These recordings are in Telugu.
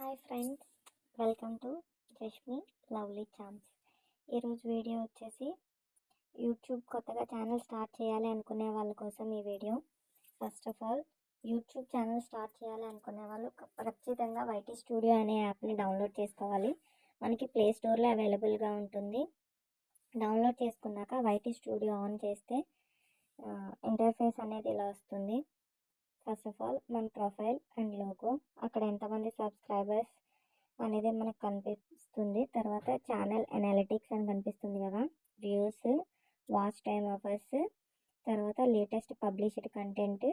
Hi friends welcome to Jashmi lovely chance ఈరోజు వీడియో వచ్చేసి యూట్యూబ్ కొత్తగా ఛానల్ స్టార్ట్ చేయాలి అనుకునే వాళ్ళ కోసం ఈ video. First of all YouTube channel start చేయాలి అనుకునే వాళ్ళు ఖచ్చితంగా వైటీ స్టూడియో అనే యాప్ని డౌన్లోడ్ చేసుకోవాలి. మనకి ప్లే స్టోర్లో అవైలబుల్గా ఉంటుంది. డౌన్లోడ్ చేసుకున్నాక వైటీ స్టూడియో ఆన్ చేస్తే ఇంటర్ఫేస్ అనేది ఇలా వస్తుంది. ఫస్ట్ ఆఫ్ ఆల్ మన ప్రొఫైల్ అండ్ లోగో అక్కడ ఎంతమంది సబ్స్క్రైబర్స్ అనేది మనకు కనిపిస్తుంది. తర్వాత ఛానల్ అనాలిటిక్స్ అని కనిపిస్తుంది కదా. వ్యూస్ వాచ్ టైమ్ ఆఫర్స్ తర్వాత లేటెస్ట్ పబ్లిష్డ్ కంటెంట్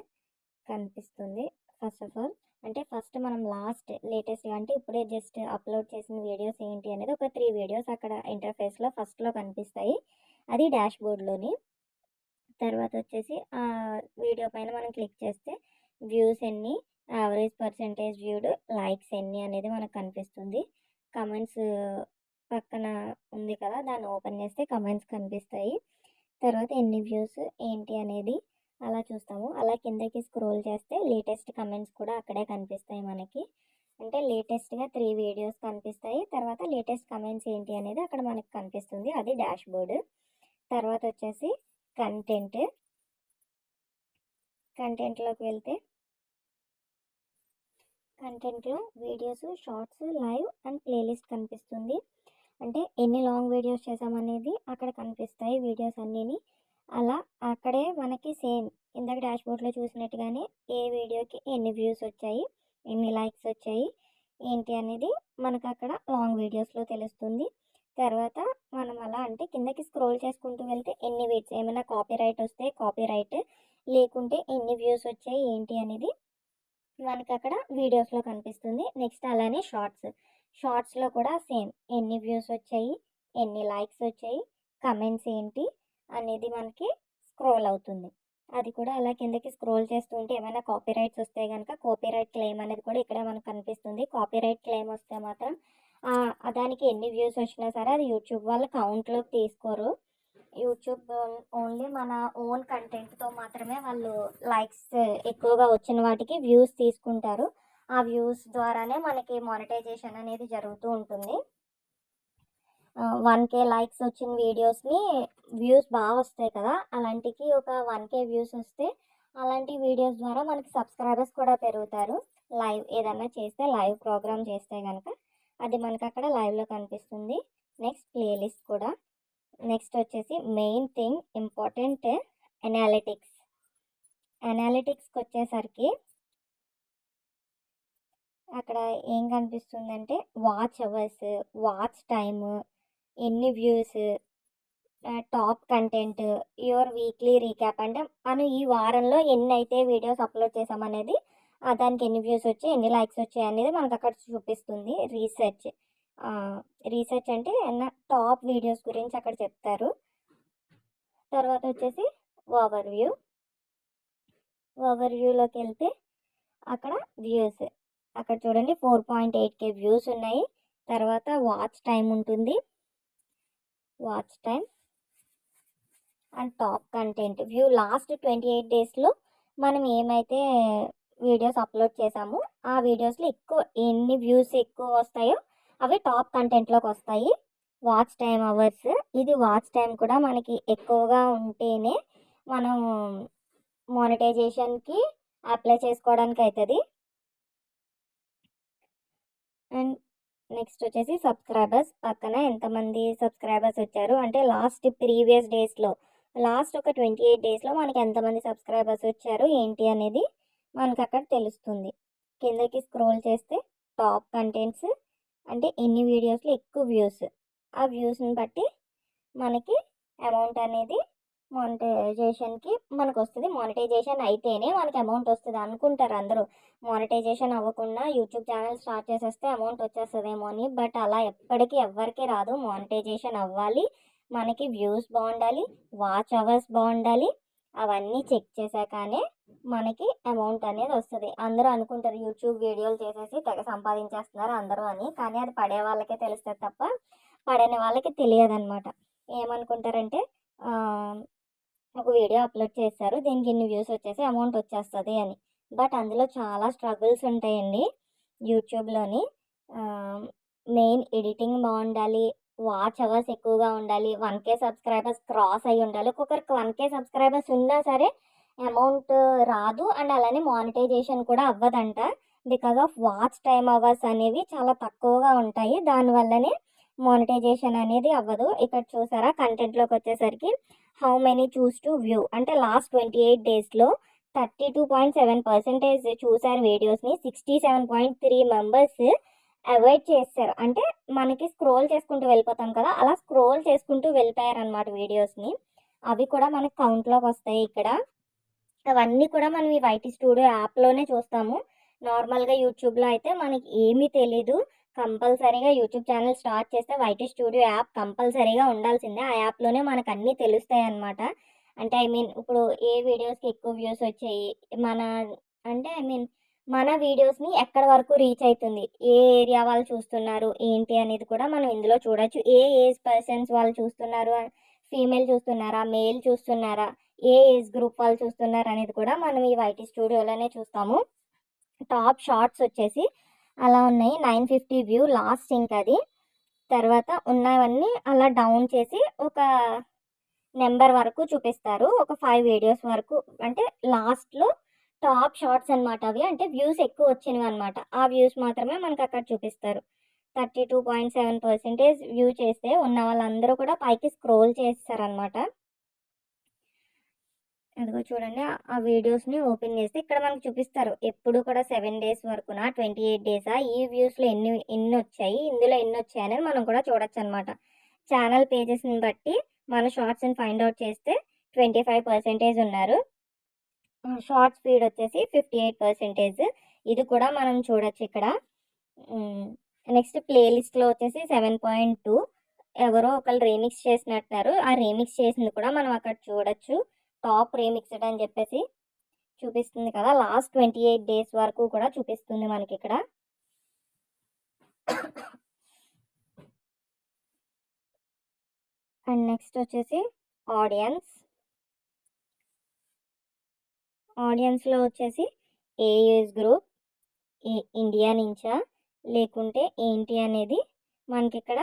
కనిపిస్తుంది. ఫస్ట్ ఆఫ్ ఆల్ అంటే ఫస్ట్ మనం లాస్ట్ లేటెస్ట్ అంటే ఇప్పుడే జస్ట్ అప్లోడ్ చేసిన వీడియోస్ ఏంటి అనేది ఒక త్రీ వీడియోస్ అక్కడ ఇంటర్ఫేస్లో ఫస్ట్లో కనిపిస్తాయి. అది డాష్ బోర్డ్లోని తర్వాత వచ్చేసి ఆ వీడియో పైన మనం క్లిక్ చేస్తే వ్యూస్ ఎన్ని యావరేజ్ పర్సంటేజ్ వ్యూడ్ లైక్స్ ఎన్ని అనేది మనకు కనిపిస్తుంది. కమెంట్స్ పక్కన ఉంది కదా దాన్ని ఓపెన్ చేస్తే కమెంట్స్ కనిపిస్తాయి. తర్వాత ఎన్ని వ్యూస్ ఏంటి అనేది అలా చూస్తాము. అలా కిందకి స్క్రోల్ చేస్తే లేటెస్ట్ కమెంట్స్ కూడా అక్కడే కనిపిస్తాయి మనకి. అంటే లేటెస్ట్గా త్రీ వీడియోస్ కనిపిస్తాయి. తర్వాత లేటెస్ట్ కమెంట్స్ ఏంటి అనేది అక్కడ మనకి కనిపిస్తుంది. అది డాష్ బోర్డ్ తర్వాత వచ్చేసి కంటెంట్. కంటెంట్లోకి వెళ్తే కంటెంట్లో videos shorts live and playlist కనిపిస్తుంది. అంటే ఎన్ని లాంగ్ వీడియోస్ చేసామనేది అక్కడ కనిపిస్తాయి వీడియోస్ అన్నీని. అలా అక్కడే మనకి సేమ్ ఇందాక డాష్ బోర్డ్లో చూసినట్టుగానే ఏ వీడియోకి ఎన్ని వ్యూస్ వచ్చాయి ఎన్ని లైక్స్ వచ్చాయి ఏంటి అనేది మనకు అక్కడ లాంగ్ వీడియోస్లో తెలుస్తుంది. తర్వాత మనం అలా అంటే కిందకి స్క్రోల్ చేసుకుంటూ వెళ్తే ఎన్ని వీడ్స్ ఏమైనా కాపీ రైట్ వస్తే కాపీ రైట్ లేకుంటే ఎన్ని వ్యూస్ వచ్చాయి ఏంటి అనేది మనకి అక్కడ వీడియోస్లో కనిపిస్తుంది. నెక్స్ట్ అలానే షార్ట్స్. షార్ట్స్లో కూడా సేమ్ ఎన్ని వ్యూస్ వచ్చాయి ఎన్ని లైక్స్ వచ్చాయి కమెంట్స్ ఏంటి అనేది మనకి స్క్రోల్ అవుతుంది. అది కూడా అలా కిందకి స్క్రోల్ చేస్తూ ఉంటే ఏమైనా కాపీ రైట్స్ వస్తే కనుక కాపీ రైట్ క్లెయిమ్ అనేది కూడా ఇక్కడ మనకు కనిపిస్తుంది. కాపీ రైట్ క్లెయిమ్ వస్తే మాత్రం దానికి ఎన్ని వ్యూస్ వచ్చినా సరే అది యూట్యూబ్ వాళ్ళు కౌంట్లోకి తీసుకోరు. యూట్యూబ్ ఓన్లీ మన ఓన్ కంటెంట్తో మాత్రమే వాళ్ళు లైక్స్ ఎక్కువగా వచ్చిన వాటికి వ్యూస్ తీసుకుంటారు. ఆ వ్యూస్ ద్వారానే మనకి మానిటైజేషన్ అనేది జరుగుతూ ఉంటుంది. వన్ కే లైక్స్ వచ్చిన వీడియోస్ని వ్యూస్ బాగా వస్తాయి కదా. అలాంటికి ఒక వన్ కే వ్యూస్ వస్తే అలాంటి వీడియోస్ ద్వారా మనకి సబ్స్క్రైబర్స్ కూడా పెరుగుతారు. లైవ్ ఏదన్నా చేస్తే లైవ్ ప్రోగ్రామ్ చేస్తే కనుక అది మనకి అక్కడ లైవ్లో కనిపిస్తుంది. నెక్స్ట్ ప్లేలిస్ట్ కూడా. నెక్స్ట్ వచ్చేసి మెయిన్ థింగ్ ఇంపార్టెంట్ అనాలిటిక్స్ అనాలిటిక్స్కి వచ్చేసరికి అక్కడ ఏం కనిపిస్తుందంటే వాచ్ అవర్స్ వాచ్ టైమ్ ఎన్ని views top content your weekly recap అంటే మనం ఈ వారంలో ఎన్ని అయితే వీడియోస్ అప్లోడ్ చేసామనేది దానికి ఎన్ని వ్యూస్ వచ్చాయి ఎన్ని లైక్స్ వచ్చాయి అనేది మనకు అక్కడ చూపిస్తుంది రీసెర్చ్ రీసెర్చ్ అంటే టాప్ వీడియోస్ గురించి అక్కడ చెప్తారు. తర్వాత వచ్చేసి ఓవర్ వ్యూ ఓవర్ వ్యూలోకి వెళ్తే అక్కడ వ్యూస్. అక్కడ చూడండి four point eight K views ఉన్నాయి. తర్వాత వాచ్ టైం ఉంటుంది. Watch time and top content. View last twenty eight డేస్లో మనం ఏమైతే వీడియోస్ అప్లోడ్ చేసామో ఆ వీడియోస్లో ఎక్కువ ఎన్ని వ్యూస్ ఎక్కువ వస్తాయో అవి టాప్ కంటెంట్లోకి వస్తాయి. Watch time hours. ఇది వాచ్ టైం కూడా మనకి ఎక్కువగా ఉంటేనే మనం మానిటైజేషన్కి అప్లై చేసుకోవడానికి అవుతుంది అండ్ నెక్స్ట్ వచ్చేసి సబ్స్క్రైబర్స్. పక్కన ఎంతమంది సబ్స్క్రైబర్స్ వచ్చారు? అంటే లాస్ట్ ప్రీవియస్ డేస్లో లాస్ట్ ఒక ట్వంటీ ఎయిట్ డేస్లో మనకి ఎంతమంది సబ్స్క్రైబర్స్ వచ్చారు? ఏంటి అనేది మనకు అక్కడ తెలుస్తుంది. కిందకి స్క్రోల్ చేస్తే టాప్ కంటెంట్స్ అంటే ఎన్ని వీడియోస్లో ఎక్కువ వ్యూస్? ఆ వ్యూస్ని బట్టి మనకి అమౌంట్ అనేది మానిటైజేషన్కి మనకు వస్తుంది మానిటైజేషన్ అయితేనే మనకి అమౌంట్ వస్తుంది అనుకుంటారు అందరూ. మానిటైజేషన్ అవ్వకుండా యూట్యూబ్ ఛానల్ స్టార్ట్ చేసేస్తే అమౌంట్ వచ్చేస్తుందేమో అని. బట్ అలా ఎప్పటికీ ఎవ్వరికి రాదు. మానిటైజేషన్ అవ్వాలి. మనకి వ్యూస్ బాగుండాలి. వాచ్ అవర్స్ బాగుండాలి. అవన్నీ చెక్ చేశాకనే మనకి అమౌంట్ అనేది వస్తుంది. అందరూ అనుకుంటారు యూట్యూబ్ వీడియోలు చేసేసి తెగ సంపాదించేస్తున్నారు అందరూ అని. కానీ అది పడే వాళ్ళకే తెలుస్తుంది తప్ప పడని వాళ్ళకి తెలియదు అనమాట ఏమనుకుంటారంటే ఒక వీడియో అప్లోడ్ చేశారు దీనికి ఇన్ని వ్యూస్ వచ్చేసి అమౌంట్ వచ్చేస్తుంది అని. బట్ అందులో చాలా స్ట్రగుల్స్ ఉంటాయండి యూట్యూబ్లోని మెయిన్ ఎడిటింగ్ బాగుండాలి వాచ్ అవర్స్ ఎక్కువగా ఉండాలి. వన్ కే సబ్స్క్రైబర్స్ క్రాస్ అయ్యి ఉండాలి. ఒక్కొక్కరికి వన్ కే సబ్స్క్రైబర్స్ ఉన్నా సరే అమౌంట్ రాదు. అండ్ అలానే మానిటైజేషన్ కూడా అవ్వదంట. Because of watch time hours అనేవి చాలా తక్కువగా ఉంటాయి. దానివల్లనే మానిటైజేషన్ అనేది అవ్వదు. ఇక్కడ చూసారా? కంటెంట్లోకి వచ్చేసరికి how many chose to view. అంటే లాస్ట్ ట్వంటీ ఎయిట్ డేస్లో thirty two point seven percentage చూసారు వీడియోస్ని. Sixty seven point three members avoid చేస్తారు. అంటే మనకి స్క్రోల్ చేసుకుంటూ వెళ్ళిపోతాం కదా అలా స్క్రోల్ చేసుకుంటూ వెళ్ళిపోయారు అనమాట వీడియోస్ని అవి కూడా మనకి కౌంట్లోకి వస్తాయి ఇక్కడ. అవన్నీ కూడా మనం ఈ వైటీ స్టూడియో యాప్లోనే చూస్తాము. నార్మల్గా యూట్యూబ్లో అయితే మనకి ఏమీ తెలీదు. కంపల్సరీగా యూట్యూబ్ ఛానల్ స్టార్ట్ చేస్తే వైటీ స్టూడియో యాప్ కంపల్సరీగా ఉండాల్సిందే. ఆ యాప్లోనే మనకు అన్నీ తెలుస్తాయి అన్నమాట. అంటే ఐ మీన్ ఇప్పుడు ఏ వీడియోస్కి ఎక్కువ వ్యూస్ వచ్చాయి? మన అంటే ఐ మీన్ మన వీడియోస్ని ఎక్కడ వరకు రీచ్ అవుతుంది ఏ ఏరియా వాళ్ళు చూస్తున్నారు? ఏంటి అనేది కూడా మనం ఇందులో చూడొచ్చు. ఏ ఏజ్ పర్సన్స్ వాళ్ళు చూస్తున్నారు? ఫీమేల్ చూస్తున్నారా? మేల్ చూస్తున్నారా? ఏ ఏజ్ గ్రూప్ వాళ్ళు చూస్తున్నారు అనేది కూడా మనం ఈ వైటీ స్టూడియోలోనే చూస్తాము. టాప్ షార్ట్స్ వచ్చేసి అలా ఉన్నాయి. నైన్ ఫిఫ్టీ వ్యూ లాస్ట్ ఇంకా అది. తర్వాత ఉన్నవన్నీ అలా డౌన్ చేసి ఒక నెంబర్ వరకు చూపిస్తారు. ఒక ఫైవ్ వీడియోస్ వరకు. అంటే లాస్ట్లో టాప్ షార్ట్స్ అనమాట అవి. అంటే వ్యూస్ ఎక్కువ వచ్చినవి అనమాట ఆ వ్యూస్ మాత్రమే మనకు అక్కడ చూపిస్తారు. Thirty two point seven percentage view చేస్తే ఉన్న వాళ్ళందరూ కూడా పైకి స్క్రోల్ చేస్తారనమాట అదిగో చూడండి ఆ వీడియోస్ని ఓపెన్ చేస్తే ఇక్కడ మనకు చూపిస్తారు. ఎప్పుడు కూడా సెవెన్ డేస్ వరకున ట్వంటీ ఎయిట్ డేసా ఈ వ్యూస్లో ఎన్ని ఎన్ని వచ్చాయి ఇందులో ఎన్ని వచ్చాయి అనేది మనం కూడా చూడొచ్చు అనమాట ఛానల్ పేజెస్ని బట్టి మన షార్ట్స్ని ఫైండ్ అవుట్ చేస్తే ట్వంటీ ఫైవ్ పర్సెంటేజ్ ఉన్నారు. షార్ట్ స్పీడ్ వచ్చేసి ఫిఫ్టీ ఎయిట్ పర్సెంటేజ్. ఇది కూడా మనం చూడొచ్చు ఇక్కడ. నెక్స్ట్ ప్లేలిస్ట్లో వచ్చేసి సెవెన్ పాయింట్ టూ. ఎవరో ఒకళ్ళు రీమిక్స్ చేసినట్టున్నారు. ఆ రీమిక్స్ చేసింది కూడా మనం అక్కడ చూడొచ్చు. టాప్ రీమిక్స్డ్ అని చెప్పేసి చూపిస్తుంది కదా. లాస్ట్ ట్వంటీ ఎయిట్ డేస్ వరకు కూడా చూపిస్తుంది మనకి ఇక్కడ. అండ్ నెక్స్ట్ వచ్చేసి ఆడియన్స్. ఆడియన్స్లో వచ్చేసి ఏ ఏజ్ గ్రూప్ ఏ ఇండియా నుంచా లేకుంటే ఏంటి అనేది మనకి ఇక్కడ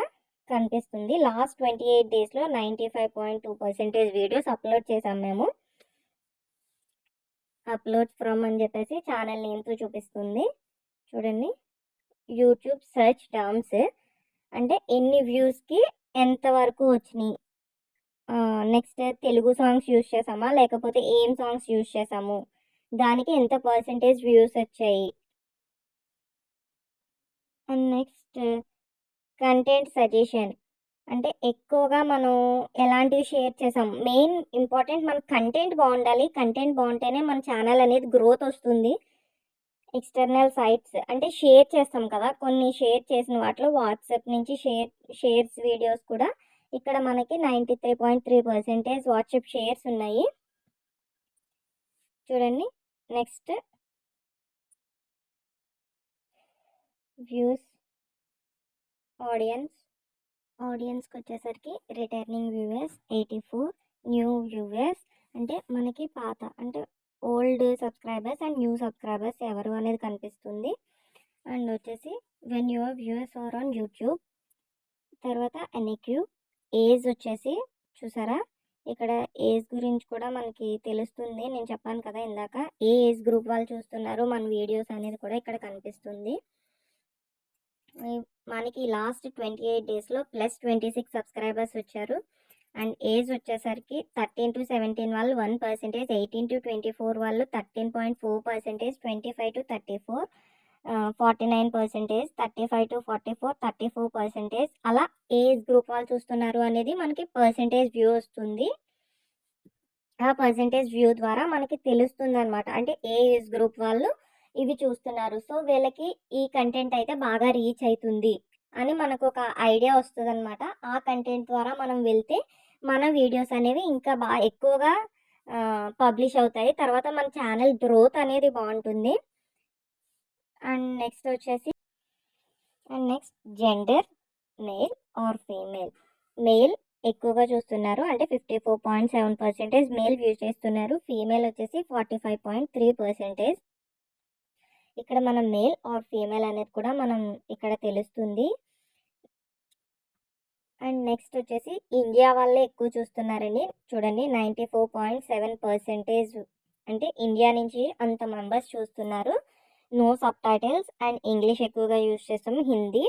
కనిపిస్తుంది. లాస్ట్ ట్వంటీ ఎయిట్ డేస్లో ninety five point two percentage videos upload చేసాం మేము. అప్లోడ్ ఫ్రమ్ అని చెప్పేసి ఛానల్ నేమ్తో చూపిస్తుంది. చూడండి. యూట్యూబ్ సెర్చ్ టర్మ్స్ అంటే ఎన్ని వ్యూస్కి ఎంత వరకు వచ్చినాయి? నెక్స్ట్ తెలుగు సాంగ్స్ యూస్ చేసామా? లేకపోతే ఏం సాంగ్స్ యూస్ చేసాము? దానికి ఎంత పర్సంటేజ్ వ్యూస్ వచ్చాయి? And next content suggestion. అంటే ఎక్కువగా మనం ఎలాంటివి షేర్ చేసాం? మెయిన్ ఇంపార్టెంట్ మన కంటెంట్ బాగుండాలి. కంటెంట్ బాగుంటేనే మన ఛానల్ అనేది గ్రోత్ వస్తుంది. ఎక్స్టర్నల్ సైట్స్ అంటే షేర్ చేస్తాం కదా? కొన్ని షేర్ చేసిన వాటిలో వాట్సాప్ నుంచి షేర్ షేర్స్ వీడియోస్ కూడా ఇక్కడ మనకి ninety three point three percentage WhatsApp shares ఉన్నాయి. చూడండి నెక్స్ట్. Views audience. ఆడియన్స్కి వచ్చేసరికి returning viewers eighty four new viewers. అంటే మనకి పాత అంటే old subscribers and new subscribers ఎవరు అనేది కనిపిస్తుంది. అండ్ వచ్చేసి when your viewers are on YouTube తర్వాత ఎన్ఏక్యూ ఏజ్ వచ్చేసి చూసారా? ఇక్కడ ఏజ్ గురించి కూడా మనకి తెలుస్తుంది. నేను చెప్పాను కదా ఇందాక. ఏ ఏజ్ గ్రూప్ వాళ్ళు చూస్తున్నారు? మన వీడియోస్ అనేది కూడా ఇక్కడ కనిపిస్తుంది. మనకి లాస్ట్ ట్వంటీ ఎయిట్ డేస్లో ప్లస్ ట్వంటీ సిక్స్ సబ్స్క్రైబర్స్ వచ్చారు. అండ్ ఏజ్ వచ్చేసరికి థర్టీన్ టు సెవెంటీన్ వాళ్ళు one percentage eighteen to twenty four వాళ్ళు thirteen point four percentage twenty five to thirty four. Forty nine percentage thirty five to forty four thirty four percentage అలా ఏజ్ గ్రూప్ వాళ్ళు చూస్తున్నారు అనేది మనకి పర్సెంటేజ్ వ్యూ వస్తుంది. ఆ పర్సెంటేజ్ వ్యూ ద్వారా మనకి తెలుస్తుంది అనమాట అంటే ఏ ఏజ్ గ్రూప్ వాళ్ళు ఇవి చూస్తున్నారు. సో వీళ్ళకి ఈ కంటెంట్ అయితే బాగా రీచ్ అవుతుంది అని మనకు ఒక ఐడియా వస్తుంది అనమాట ఆ కంటెంట్ ద్వారా మనం వెళ్తే మన వీడియోస్ అనేవి ఇంకా బాగా ఎక్కువగా uh, పబ్లిష్ అవుతాయి. తర్వాత మన ఛానల్ గ్రోత్ అనేది బాగుంటుంది. అండ్ నెక్స్ట్ వచ్చేసి and next gender male or female male ఎక్కువగా చూస్తున్నారు. అంటే fifty four point seven percentage male view చేస్తున్నారు. ఫీమేల్ వచ్చేసి forty five point three percentage ఇక్కడ మనం మేల్ ఆర్ ఫీమేల్ అనేది కూడా మనం ఇక్కడ తెలుస్తుంది. అండ్ నెక్స్ట్ వచ్చేసి ఇండియా వాళ్ళే ఎక్కువ చూస్తున్నారండి. చూడండి ninety four point seven percentage అంటే ఇండియా నుంచి అంత మెంబర్స్ చూస్తున్నారు. No subtitles and English ఎక్కువగా యూజ్ చేస్తాము హిందీ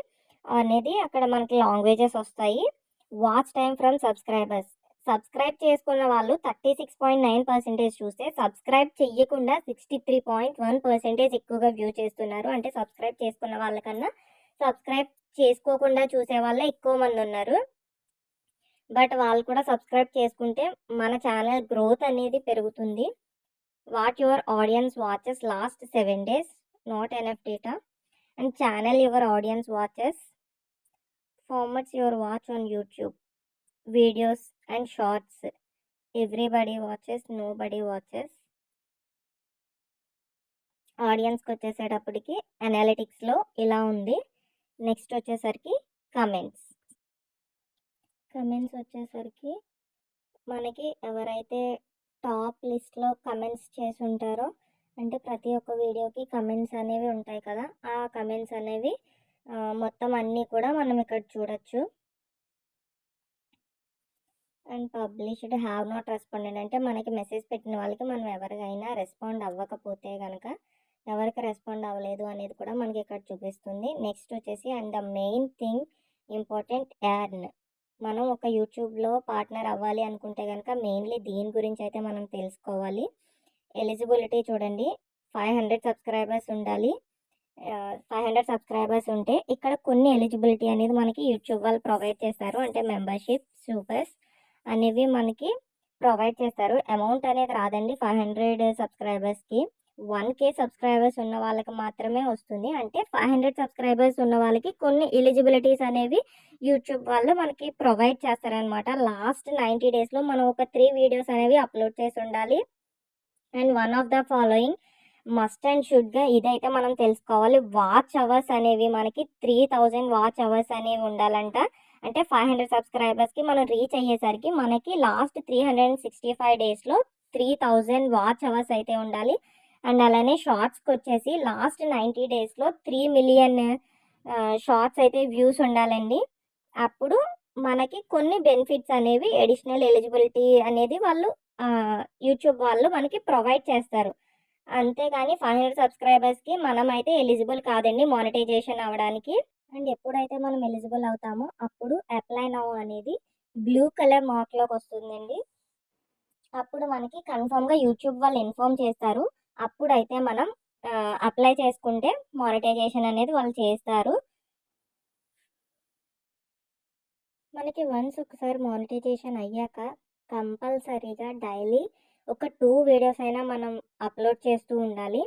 అనేది అక్కడ మనకి లాంగ్వేజెస్ వస్తాయి. Watch time from subscribers subscribe చేసుకున్న వాళ్ళు thirty six point nine percentage చూస్తే సబ్స్క్రైబ్ చెయ్యకుండా sixty three point one percentage ఎక్కువగా వ్యూ చేస్తున్నారు. అంటే సబ్స్క్రైబ్ చేసుకున్న వాళ్ళకన్నా సబ్స్క్రైబ్ చేసుకోకుండా చూసే వాళ్ళే ఎక్కువ మంది ఉన్నారు. బట్ వాళ్ళు కూడా సబ్స్క్రైబ్ చేసుకుంటే మన ఛానల్ గ్రోత్ అనేది పెరుగుతుంది. What your audience watches last seven days not enough data and channel your audience watches formats your watch on YouTube videos and shorts everybody watches nobody watches ఆడియన్స్కి వచ్చేసేటప్పటికి అనాలిటిక్స్లో ఇలా ఉంది. నెక్స్ట్ వచ్చేసరికి కమెంట్స్ కమెంట్స్ వచ్చేసరికి మనకి ఎవరైతే టాప్ లిస్ట్లో కమెంట్స్ చేసి ఉంటారో అంటే ప్రతి ఒక్క వీడియోకి కమెంట్స్ అనేవి ఉంటాయి కదా ఆ కమెంట్స్ అనేవి మొత్తం అన్నీ కూడా మనం ఇక్కడ చూడొచ్చు. And published have not responded అంటే మనకి మెసేజ్ పెట్టిన వాళ్ళకి మనం ఎవరికైనా రెస్పాండ్ అవ్వకపోతే కనుక ఎవరికి రెస్పాండ్ అవ్వలేదు అనేది కూడా మనకి ఇక్కడ చూపిస్తుంది. నెక్స్ట్ వచ్చేసి and the main thing important yarn మనం ఒక యూట్యూబ్లో పార్ట్నర్ అవ్వాలి అనుకుంటే కనుక మెయిన్లీ దీని గురించి అయితే మనం తెలుసుకోవాలి. ఎలిజిబిలిటీ చూడండి. ఫైవ్ హండ్రెడ్ సబ్స్క్రైబర్స్ ఉండాలి. ఫైవ్ హండ్రెడ్ సబ్స్క్రైబర్స్ ఉంటే ఇక్కడ కొన్ని ఎలిజిబిలిటీ అనేది మనకి యూట్యూబ్ వాళ్ళు ప్రొవైడ్ చేస్తారు. అంటే మెంబర్షిప్ సూపర్స్ అనేవి మనకి ప్రొవైడ్ చేస్తారు. అమౌంట్ అనేది రాదండి. ఫైవ్ హండ్రెడ్ సబ్స్క్రైబర్స్కి వన్ కే సబ్స్క్రైబర్స్ ఉన్న వాళ్ళకి మాత్రమే వస్తుంది. అంటే ఫైవ్ హండ్రెడ్ సబ్స్క్రైబర్స్ ఉన్న వాళ్ళకి కొన్ని ఎలిజిబిలిటీస్ అనేవి యూట్యూబ్ వాళ్ళు మనకి ప్రొవైడ్ చేస్తారనమాట లాస్ట్ నైంటీ డేస్లో మనం ఒక త్రీ వీడియోస్ అనేవి అప్లోడ్ చేసి ఉండాలి. And one of the following must and షుడ్గా ఇదైతే మనం తెలుసుకోవాలి. వాచ్ అవర్స్ అనేవి మనకి త్రీ థౌజండ్ వాచ్ అవర్స్ అనేవి ఉండాలంట. అంటే ఫైవ్ హండ్రెడ్ సబ్స్క్రైబర్స్కి మనం రీచ్ అయ్యేసరికి మనకి last three hundred and sixty five డేస్లో త్రీ థౌజండ్ వాచ్ అవర్స్ అయితే ఉండాలి. అండ్ అలానే షార్ట్స్కి వచ్చేసి లాస్ట్ నైంటీ డేస్లో త్రీ మిలియన్ షార్ట్స్ అయితే వ్యూస్ ఉండాలండి. అప్పుడు మనకి కొన్ని బెనిఫిట్స్ అనేవి ఎడిషనల్ ఎలిజిబిలిటీ అనేది వాళ్ళు యూట్యూబ్ వాళ్ళు మనకి ప్రొవైడ్ చేస్తారు. అంతేగాని ఫైవ్ హండ్రెడ్ సబ్స్క్రైబర్స్కి మనం అయితే ఎలిజిబుల్ కాదండి మానిటైజేషన్ అవ్వడానికి. అండ్ ఎప్పుడైతే మనం ఎలిజిబుల్ అవుతామో అప్పుడు అప్లై నౌ అనేది బ్లూ కలర్ మార్క్లోకి వస్తుందండి. అప్పుడు మనకి కన్ఫామ్గా యూట్యూబ్ వాళ్ళు ఇన్ఫామ్ చేస్తారు. అప్పుడైతే మనం అప్లై చేసుకుంటే మానిటైజేషన్ అనేది వాళ్ళు చేస్తారు. మనకి వన్స్ ఒకసారి మానిటైజేషన్ అయ్యాక కంపల్సరీగా డైలీ ఒక టూ వీడియోస్ అయినా మనం అప్లోడ్ చేస్తూ ఉండాలి.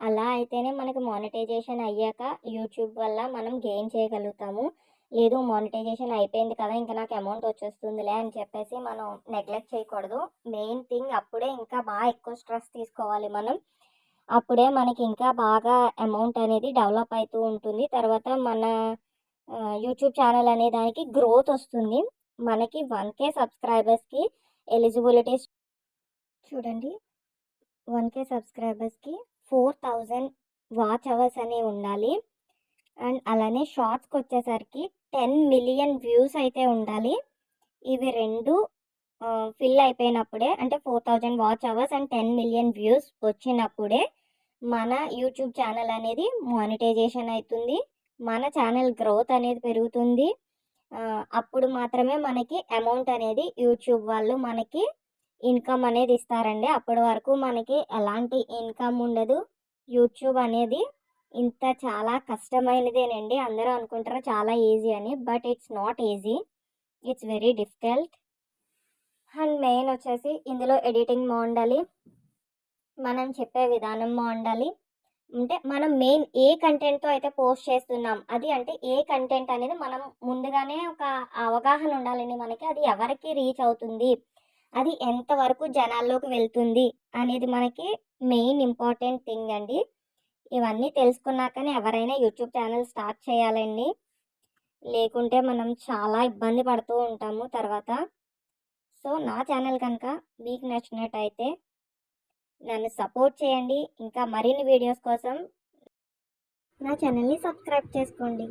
అలా అయితేనే మనకి మానిటైజేషన్ అయ్యాక యూట్యూబ్ వల్ల మనం గెయిన్ చేయగలుగుతాము. లేదు మానిటైజేషన్ అయిపోయింది కదా ఇంకా నాకు అమౌంట్ వచ్చేస్తుందిలే అని చెప్పేసి మనం నెగ్లెక్ట్ చేయకూడదు. మెయిన్ థింగ్ అప్పుడే ఇంకా బాగా ఎక్కువ స్ట్రెస్ తీసుకోవాలి మనం. అప్పుడే మనకి ఇంకా బాగా అమౌంట్ అనేది డెవలప్ అవుతూ ఉంటుంది. తర్వాత మన యూట్యూబ్ ఛానల్ అనే దానికి గ్రోత్ వస్తుంది. మనకి వన్ కే సబ్స్క్రైబర్స్కి ఎలిజిబిలిటీ చూడండి. వన్ కే సబ్స్క్రైబర్స్కి ఫోర్ థౌజండ్ వాచ్ అవర్స్ అనేవి ఉండాలి. అండ్ అలానే షార్ట్స్కి వచ్చేసరికి టెన్ మిలియన్ వ్యూస్ అయితే ఉండాలి. ఇవి రెండు ఫిల్ అయిపోయినప్పుడే అంటే four thousand watch hours and ten million views వచ్చినప్పుడే మన యూట్యూబ్ ఛానల్ అనేది మానిటైజేషన్ అవుతుంది. మన ఛానల్ గ్రోత్ అనేది పెరుగుతుంది. అప్పుడు మాత్రమే మనకి అమౌంట్ అనేది యూట్యూబ్ వాళ్ళు మనకి ఇన్కమ్ అనేది ఇస్తారండి. అప్పటి వరకు మనకి ఎలాంటి ఇన్కమ్ ఉండదు. యూట్యూబ్ అనేది ఇంత చాలా కష్టమైనదేనండి. అందరూ అనుకుంటారు చాలా ఈజీ అని but it's not easy. It's very difficult. And main వచ్చేసి ఇందులో ఎడిటింగ్ బాగుండాలి మనం చెప్పే విధానం బాగుండాలి అంటే మనం మెయిన్ ఏ కంటెంట్తో అయితే పోస్ట్ చేస్తున్నాం అది అంటే ఏ కంటెంట్ అనేది మనం ముందుగానే ఒక అవగాహన ఉండాలండి మనకి అది ఎవరికి రీచ్ అవుతుంది అది ఎంతవరకు జనాల్లోకి వెళ్తుంది అనేది మనకి మెయిన్ ఇంపార్టెంట్ థింగ్ అండి. ఇవన్నీ తెలుసుకున్నాకనే ఎవరైనా యూట్యూబ్ ఛానల్ స్టార్ట్ చేయాలండి. లేకుంటే మనం చాలా ఇబ్బంది పడుతూ ఉంటాము తర్వాత. సో నా ఛానల్ కనుక మీకు నచ్చినట్టయితే నన్ను సపోర్ట్ చేయండి. ఇంకా మరిన్ని వీడియోస్ కోసం నా ఛానల్ని సబ్స్క్రైబ్ చేసుకోండి.